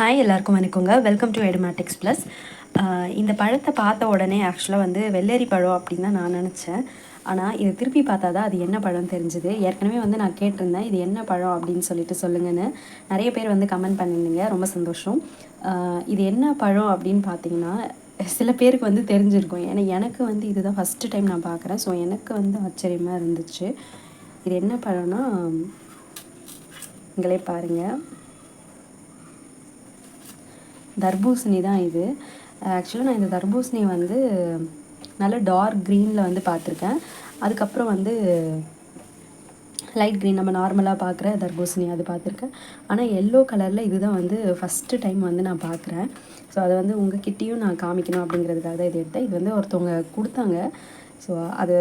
Hi எல்லாருக்கும் வணக்கங்க. Welcome to Edumatics plus இந்த பழத்தை பார்த்த உடனே ஆக்சுவலாக வந்து வெள்ளரி பழம் அப்படின்னு தான் நான் நினச்சேன். ஆனால் இதை திருப்பி பார்த்தா தான் அது என்ன பழம் தெரிஞ்சுது. ஏற்கனவே வந்து நான் கேட்டிருந்தேன் இது என்ன பழம் அப்படின்னு சொல்லிட்டு சொல்லுங்கன்னு. நிறைய பேர் வந்து கமெண்ட் பண்ணியிருந்தீங்க. ரொம்ப சந்தோஷம். இது என்ன பழம் அப்படின்னு பார்த்தீங்கன்னா சில பேருக்கு வந்து தெரிஞ்சிருக்கும். ஏன்னா எனக்கு வந்து இதுதான் ஃபஸ்ட்டு டைம் நான் பார்க்குறேன். ஸோ எனக்கு வந்து ஆச்சரியமாக இருந்துச்சு. இது என்ன பழம்னா நீங்களே பாருங்கள் தர்பூசணி தான் இது. ஆக்சுவலாக நான் இந்த தர்பூசணி வந்து நல்ல டார்க் க்ரீனில் வந்து பார்த்துருக்கேன். அதுக்கப்புறம் வந்து லைட் க்ரீன் நம்ம நார்மலாக பார்க்குற தர்பூசணி அது பார்த்துருக்கேன். ஆனால் எல்லோ கலரில் இதுதான் வந்து ஃபஸ்ட்டு டைம் வந்து நான் பார்க்குறேன். ஸோ அதை வந்து உங்ககிட்டயும் நான் காமிக்கணும் அப்படிங்கிறதுக்காக தான் இது எடுத்தேன். இது வந்து ஒருத்தவங்க கொடுத்தாங்க. ஸோ அது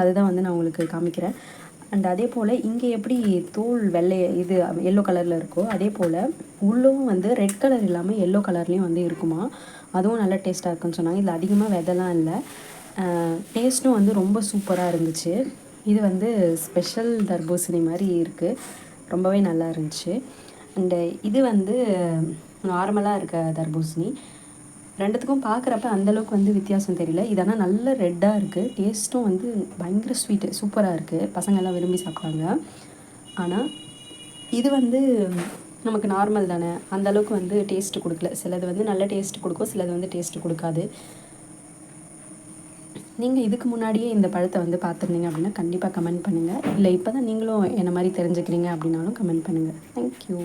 அதுதான் வந்து நான் உங்களுக்கு காமிக்கிறேன். அண்ட் அதே போல் இங்கே எப்படி தோல் வெள்ளை இது எல்லோ கலரில் இருக்கோ அதே போல் உள்ளவும் வந்து ரெட் கலர் இல்லாமல் எல்லோ கலர்லேயும் வந்து இருக்குமா? அதுவும் நல்ல டேஸ்ட்டாக இருக்குன்னு சொன்னாங்க. இதில் அதிகமாக விதெல்லாம் இல்லை. டேஸ்ட்டும் வந்து ரொம்ப சூப்பராக இருந்துச்சு. இது வந்து ஸ்பெஷல் தர்பூசணி மாதிரி இருக்குது ரொம்பவே நல்லா இருந்துச்சு. அண்டு இது வந்து நார்மலாக இருக்க தர்பூசணி. ரெண்டுத்துக்கும் பார்க்குறப்ப அந்தளவுக்கு வந்து வித்தியாசம் தெரியல. இது ஆனால் நல்ல ரெட்டாக இருக்குது டேஸ்ட்டும் வந்து பயங்கர ஸ்வீட்டு சூப்பராக இருக்குது பசங்கள்லாம் விரும்பி சாப்பிட்றாங்க ஆனால் இது வந்து நமக்கு நார்மல் தானே? அந்தளவுக்கு வந்து டேஸ்ட்டு கொடுக்கல. சிலது வந்து நல்ல டேஸ்ட்டு கொடுக்கும் சிலது வந்து டேஸ்ட்டு கொடுக்காது. நீங்கள் இதுக்கு முன்னாடியே இந்த பழத்தை வந்து பார்த்துருந்தீங்க அப்படின்னா கண்டிப்பாக கமெண்ட் பண்ணுங்கள் இல்லை இப்போ தான் நீங்களும் என்ன மாதிரி தெரிஞ்சுக்கிறீங்க அப்படின்னாலும் கமெண்ட் பண்ணுங்கள் தேங்க்யூ